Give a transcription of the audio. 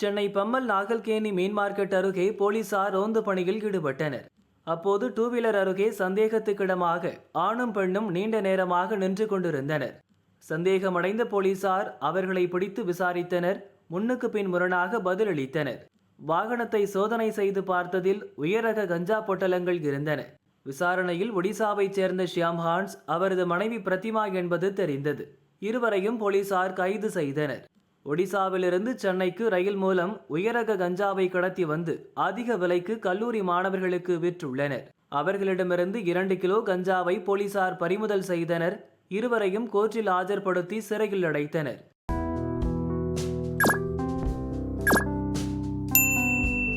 சென்னை பம்மல் நாகல்கேணி மீன் மார்க்கெட் அருகே போலீசார் ரோந்து பணியில் ஈடுபட்டனர். அப்போது டூ வீலர் அருகே சந்தேகத்துக்கிடமாக ஆணும் பெண்ணும் நீண்ட நேரமாக நின்று கொண்டிருந்தனர். சந்தேகமடைந்த போலீசார் அவர்களை பிடித்து விசாரித்தனர் முன்னுக்கு பின் முரணாக பதிலளித்தனர். வாகனத்தை சோதனை செய்து பார்த்ததில் உயரக கஞ்சா பொட்டலங்கள் இருந்தன. விசாரணையில் ஒடிசாவைச் சேர்ந்த ஷியாம் ஹான்ஸ் அவரது மனைவி பிரதிமா என்பது தெரிந்தது. இருவரையும் போலீசார் கைது செய்தனர். ஒடிசாவிலிருந்து சென்னைக்கு ரயில் மூலம் உயரக கஞ்சாவை கடத்தி வந்து அதிக விலைக்கு கல்லூரி மாணவர்களுக்கு விற்றுள்ளனர். அவர்களிடமிருந்து இரண்டு கிலோ கஞ்சாவை போலீசார் பறிமுதல் செய்தனர். இருவரையும் கோர்ட்டில் ஆஜர்படுத்தி சிறையில் அடைத்தனர்.